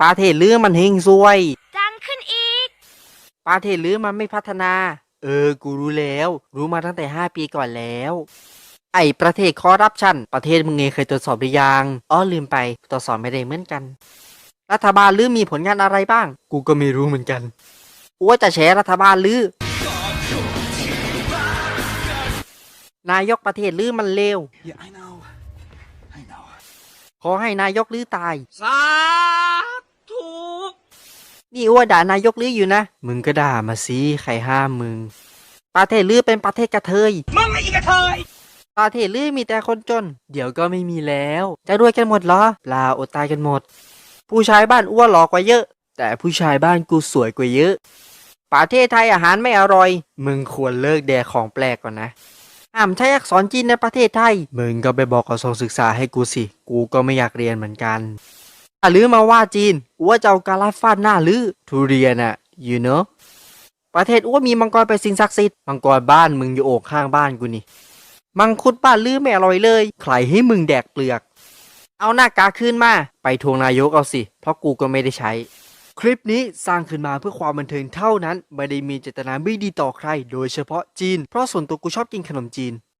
ประเทศลือมันเฮงซวย ดังขึ้นอีก ประเทศลือมันไม่พัฒนา เออ กูรู้แล้ว รู้มาตั้งแต่ 5 ปีก่อนแล้ว ไอ้ประเทศคอร์รัปชัน ประเทศมึงเองเคยตรวจสอบหรือยังอ๋อลืมไป ตรวจสอบไม่ได้เหมือนกัน รัฐบาลลือมีผลงานอะไรบ้าง กูก็ไม่รู้เหมือนกันกูว่าจะแฉรัฐบาลลือนายกประเทศลือมันเลว Yeah, I know. I know. ขอให้นายกลือตาย สาธุนี่อ้วด่านายกลืออยู่นะ มึงก็ด่ามาสิใครห้ามมึง ประเทศลือเป็นประเทศกระเทย มึงไอ้อีกระเทยประเทศลือมีแต่คนจน เดี๋ยวก็ไม่มีแล้ว จะรวยกันหมดเหรอเปล่าอดตายกันหมด ผู้ชายบ้านอ้วนหล่อกว่าเยอะ แต่ผู้ชายบ้านกูสวยกว่าเยอะ ประเทศไทยอาหารไม่อร่อย มึงควรเลิกแดกของแปลกก่อนนะ ห้ามใช้อักษรจีนในประเทศไทย มึงก็ไปบอกกระทรวงศึกษาให้กูสิ กูก็ไม่อยากเรียนเหมือนกันอะลือมาว่าจีนอ้วจะเอากาลาฟาดหน้าลือทุเรียนอะ you know ประเทศอ้วมีมังกรเป็นสิ่งศักดิ์สิทธิ์ มังกรบ้านมึงอยู่โอกข้างบ้านกูนี่ มังคุดบ้านลือไม่อร่อยเลย ใครให้มึงแดกเปลือก เอาหน้ากากขึ้นมา ไปทวงนายกเอาสิ เพราะกูก็ไม่ได้ใช้ คลิปนี้สร้างขึ้นมาเพื่อความบันเทิงเท่านั้น ไม่ได้มีเจตนาไม่ดีต่อใคร โดยเฉพาะจีน เพราะส่วนตัวกูชอบกินขนมจีน